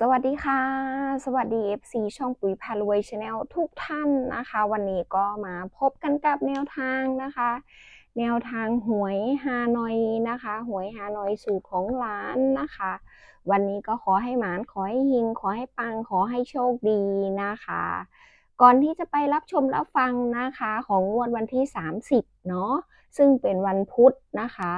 สวัสดีค่ะ สวัสดี FC ช่องปุ๋ยพารวยชาแนลทุกท่านนะคะ วันนี้ก็มาพบกันกับแนวทางนะคะ แนวทางหวยฮานอยนะคะหวยฮานอยสูตรของร้านนะคะ วันนี้ก็ขอให้หมานขอให้หิง ขอให้ปังขอให้โชคดีนะคะ ก่อนที่จะไปรับชมรับฟังนะคะ ของงวดวันที่ 30 เนาะซึ่งเป็นวันพุธนะคะ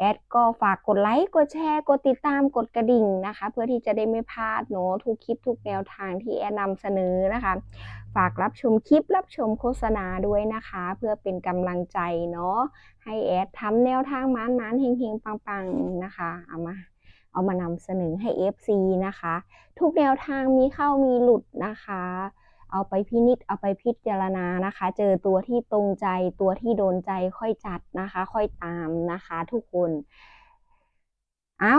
แอดก็ฝากกดไลค์กดแชร์กดติดตามกดกระดิ่งนะคะ เพื่อที่จะได้ไม่พลาดเนาะทุกคลิปทุกแนวทางที่แอดนำเสนอนะคะ ฝากรับชมคลิปรับชมโฆษณาด้วยนะคะ เพื่อเป็นกำลังใจเนาะให้แอดทำแนวทางมานมานๆเฮงเฮงๆปังๆนะคะเอามาเอามานำเสนอให้ FC นะคะ ทุกแนวทางมีเข้ามีหลุดนะคะ เอาไปพินิจเอาไปพิจารณานะคะ เจอตัวที่ตรงใจตัวที่โดนใจค่อยจัดนะคะ ค่อยตามนะคะ ทุกคน เอา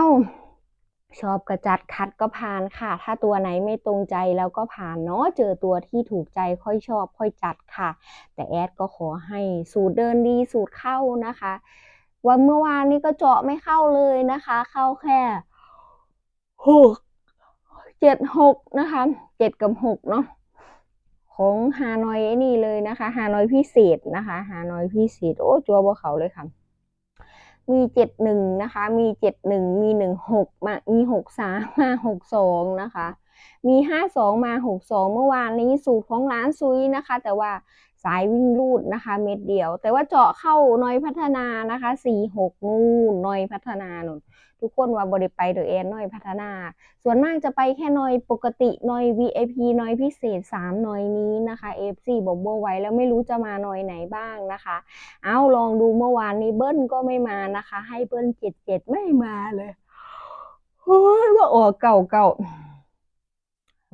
ชอบกระจัดคัดก็ผ่านค่ะ ถ้าตัวไหนไม่ตรงใจแล้วก็ผ่านเนาะ เจอตัวที่ถูกใจค่อยชอบ ค่อยจัดค่ะ แต่แอดก็ขอให้สูตรเดินดีสูตรเข้านะคะ วันเมื่อวานนี้ก็เจาะไม่เข้าเลยนะคะ เข้าแค่หกเจ็ดหกนะคะเจ็ดกับหกเนาะ ของฮานอยนี่เลยนะคะฮานอยพิเศษนะคะฮานอยพิเศษโอ้จัวบ่เขาเลยค่ะมีเจ็ดหนึ่งนะคะมีเจ็ดหนึ่งมีหนึ่งหกมามีหกสามมาหกสองนะคะมีห้าสองมาหกสองเมื่อวานนี้สูตรของร้านซุยนะคะ แต่ว่าสายวิ่งรูดนะคะเม็ดเดียว แต่ว่าเจาะเข้าน้อยพัฒนานะคะสี่หกนู่นน้อยพัฒนาหนุน ทุกคนว่าบริไปเดอแอนน้อยพัฒนา ส่วนมากจะไปแค่นอยปกตินอย VIP นอยพิเศษ 3นอยนี้นะคะ FC บอกโบไว้แล้วไม่รู้จะมานอยไหนบ้างนะคะ เอาลองดูเมื่อวานนี้เบิ้ลก็ไม่มานะคะ ให้เบิ้ลเจ็ดเจ็ดไม่มาเลยเฮ้ยว่าออกเก่าเก่า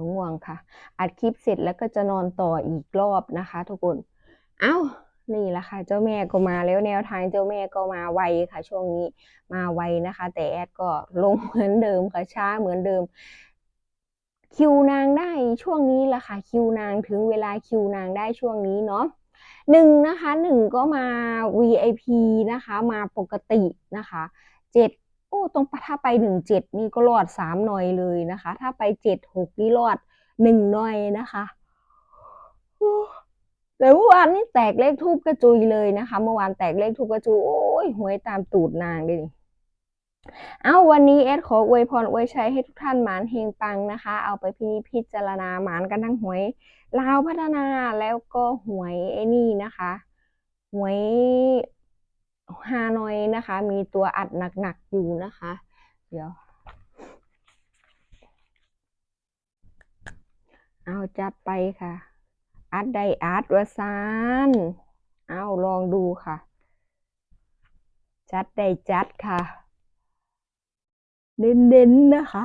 ง่วงค่ะ อัดคลิปเสร็จแล้วก็จะนอนต่ออีกรอบนะคะ ทุกคน เอ้า นี่แหละค่ะ เจ้าแม่ก็มาแล้วแนวทางเจ้าแม่ก็มาไวค่ะ ช่วงนี้มาไวนะคะ แต่แอดก็ลงเหมือนเดิมค่ะช้าเหมือนเดิม คิวนางได้ช่วงนี้แหละค่ะ คิวนางถึงเวลาคิวนางได้ช่วงนี้เนาะหนึ่งนะคะหนึ่งก็มา VIP นะคะ มาปกตินะคะเจ็ดโอ้ตรงถ้าไปหนึ่งเจ็ดนี่ก็รอดสามหน่อยเลยนะคะ ถ้าไปเจ็ดหกนี่รอดหนึ่งหน่อยนะคะ แต่เมื่อวานนี่แตกเลขทูบกระจุยเลยนะคะ เมื่อวานแตกเลขทูบกระจุยโอ้ยหวยตามตูดนางเลยเอาวันนี้แอดขออวยพรอวยชัยให้ทุกท่านหมานเฮงปังนะคะ เอาไปพินิจพิจารณาหมานกันทั้งหวยลาวพัฒนาแล้วก็หวยไอ้นี่นะคะ หวยฮานอยนะคะ มีตัวอัดหนักๆอยู่นะคะ เดี๋ยว เอาจัดไปค่ะ อัดได้อัดวะซานเอาลองดูค่ะ จัดได้จัดค่ะเน้นๆนะคะ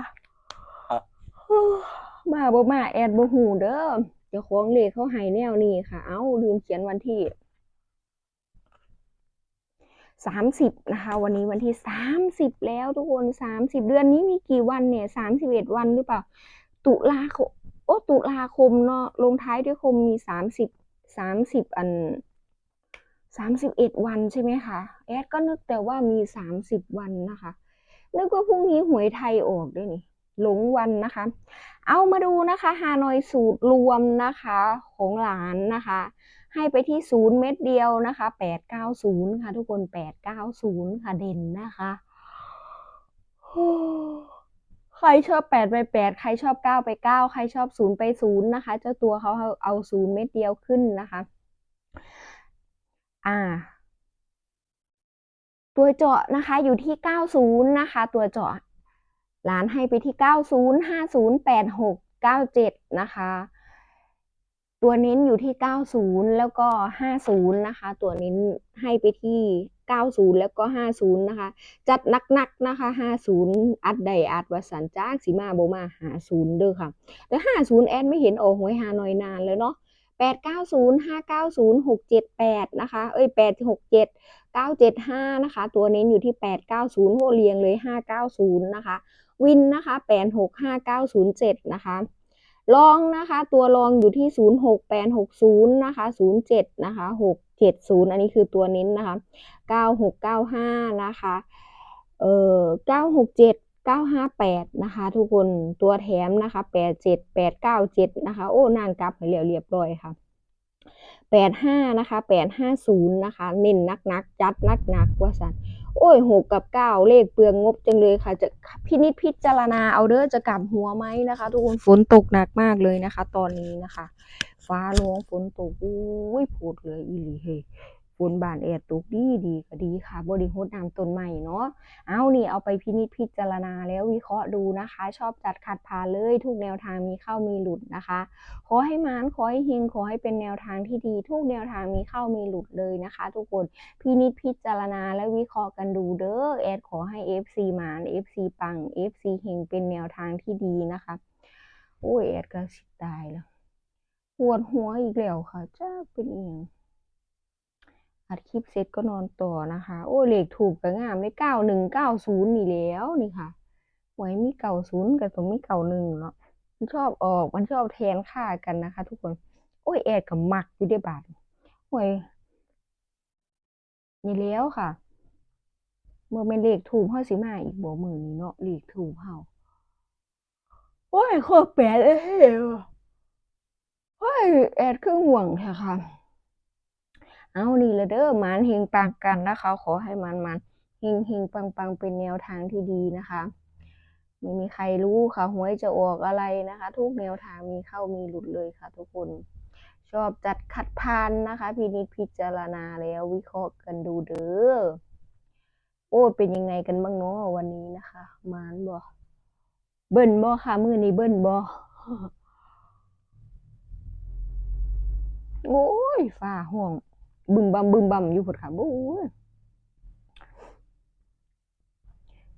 มาบ่มาแอดบ่หูเด้อเจ้าของเลขเขาให้แนวนี้ค่ะ เอ้าลืมเขียนวันที่สามสิบนะคะ วันนี้วันที่สามสิบแล้วทุกคนสามสิบเดือนนี้มีกี่วันเนี่ยสามสิบเอ็ดวันหรือเปล่า ตุลาคม โอ้ตุลาคมเนาะลงท้ายด้วยคมมีสามสิบสามสิบอันสามสิบเอ็ดวันใช่ไหมคะแอดก็นึกแต่ว่ามีสามสิบวันนะคะ นึกว่าพรุ่งนี้หวยไทยออกด้วยนี่หลงวันนะคะ เอามาดูนะคะฮานอยสูตรรวมนะคะของหลานนะคะ ให้ไปที่ศูนย์เม็ดเดียวนะคะแปดเก้าศูนย์ค่ะ ทุกคนแปดเก้าศูนย์ค่ะเด่นนะคะ ครชอบแปดไปแปดใครชอบเก้าไปเก้าใครชอบศูนย์ไปศูนย์นะคะ เจ้าตัวเขาเอาศูนย์เม็ดเดียวขึ้นนะคะ อ่า ตัวเจาะนะคะอยู่ที่90นะคะ ตัวเจาะร้านให้ไปที่90 50 86 97นะคะ ตัวเน้นอยู่ที่90แล้วก็50นะคะ ตัวเน้นให้ไปที่ 90 แล้วก็ 50 นะคะ จัดนักๆนะคะ 50 อัดใดอัดวสันจ้ากสีมาโบมา 50 เด้อค่ะ แต่ 50 แอดไม่เห็นโอ้หวยฮาหน่อยนานแล้วเนาะ890 590 678 นะคะ เอ้ย 867 975 นะคะ ตัวเน้นอยู่ที่ 890โหเรียงเลย 590 นะคะ วินนะคะ 865 907 นะคะลองนะคะ ตัวลองอยู่ที่ 06860 นะคะ 07 นะคะ 6 70 อันนี้คือตัวเน้นนะคะ 9695 นะคะ เอ่อ 967 958 นะคะ ทุกคน ตัวแถมนะคะ 87 897 นะคะ โอ้ นางกลับไปแล้วเรียบร้อยค่ะ 85 นะคะ 850 นะคะ เน้นนักนักจัดนักนักว่าสัน โอ้ยหกกับเก้าเลขเปลืองงบจังเลยค่ะ จะพินิจพิจารณาเอาเด้อจะกลับหัวไหมนะคะ ทุกคนฝนตกหนักมากเลยนะคะ ตอนนี้นะคะ ฟ้าร้องฝนตกอุ้ยพูดเลยอีหลีเฮ ฝนบานแอดตกดีดีก็ดีค่ะบริโภคน้ำต้นใหม่เนาะเอานี่เอาไปพินิจพิจารณาแล้ววิเคราะห์ดูนะคะ ชอบจัดขัดพาเลยทุกแนวทางมีเข้ามีหลุดนะคะ ขอให้มานขอให้เฮงขอให้เป็นแนวทางที่ดี ทุกแนวทางมีเข้ามีหลุดเลยนะคะ ทุกคนพินิจพิจารณาและวิเคราะห์กันดูเด้อแอดขอให้ FC มาน FC ปัง FC เฮงเป็นแนวทางที่ดีนะคะโอ้ยแอดก็สิตายแล้วปวดหัวอีกแล้วค่ะจ้าเป็นเอง อัดคลิปเสร็จก็นอนต่อนะคะ โอ้เลขถูกก็งามเลยเก้าหนึ่งเก้าศูนย์นี่แล้วนี่ค่ะหวยมีเก่าศูนย์กับตรงมีเก่าหนึ่งเนาะมันชอบออกมันชอบแทนค่ากันนะคะ ทุกคน โอ้ยแอดกับมักอยู่ได้บาทหวยนี่แล้วค่ะเมื่อเป็นเลขถูกเฮาสิมาอีกบ่มือนี้เนาะเลขถูกเฮาโอ้ยโคตรแปลเลยเฮ้ยแอดคือห่วงแท้ค่ะ เอานี่ละเด้อมานเฮงปังกันนะคะ ขอให้มันมันเฮงเฮงปังปังเป็นแนวทางที่ดีนะคะไม่มีใครรู้ค่ะหวยจะออกอะไรนะคะ ทุกแนวทางมีเข้ามีหลุดเลยค่ะ ทุกคนชอบจัดขัดพานนะคะพินิจพิจารณาแล้ววิเคราะห์กันดูเด้อโอ้เป็นยังไงกันบ้างเนาะวันนี้นะคะมานบ่เบิ้นบ่ค่ะมือนี้เบิ้นบ่โอ้ยฟ้าห้อง บึมบัมบึมบัมอยู่พดค่ะบู๊ย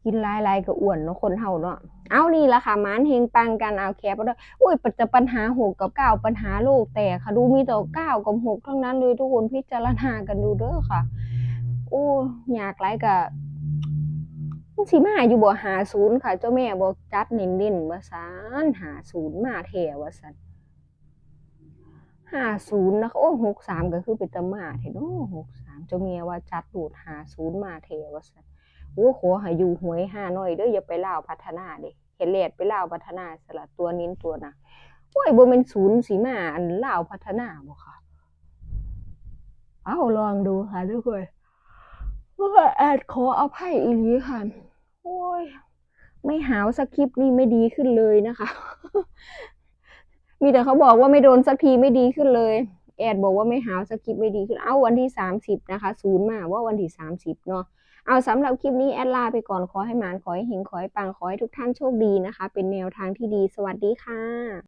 กินลายลายก็อ้วนเนาะคนเฮาเนาะเอานี่ละค่ะมานเฮงปังกันเอาแคปเอาเด้ออุ้ยปัจจปัญหาหกกับเก้าปัญหาโลกแต่ค่ะดูมีแต่เก้ากับหกทั้งนั้นเลยทุกคนพิจารณากันดูเด้อค่ะโอ้ยากหลายกะมันสิมาอยู่บ่หาศูนย์ค่ะ เจ้าแม่บอกจัดเน้นๆว่าซานหาศูนย์มาแท้ว่าซั่น ห้าศูนย์นะคะโอ้หกสามก็คือเป็นตมาเทเนาะหกสามเจ้าเมียว่าจัดดูดหาศูนย์มาเทว่าสันโอ้ขอให้อยู่หวยห้าหน่อยเด้ออย่าไปเล่าพัฒนาเด้เห็นเลดไปเล่าพัฒนาสละตัวนิ้นตัวนะโอ้ยบ่เป็นศูนย์สีมาอันล่าพัฒนาบ่ค่ะเอาลองดูค่ะทุกคนว่าแอดขออภัยอีหลีค่ะโอ้ยไม่หาวสคริปต์นี่ไม่ดีขึ้นเลยนะคะ มีแต่เขาบอกว่าไม่โดนสักทีไม่ดีขึ้นเลย แอดบอกว่าไม่หาวสคลิปไม่ดีขึ้น เอาวันที่ 30 นะคะศูนย์มาว่าวันที่ 30 เนาะ เอาสำหรับคลิปนี้แอดลาไปก่อนขอให้หมานขอให้เฮงขอให้ปังขอให้ทุกท่านโชคดีนะคะ เป็นแนวทางที่ดีสวัสดีค่ะ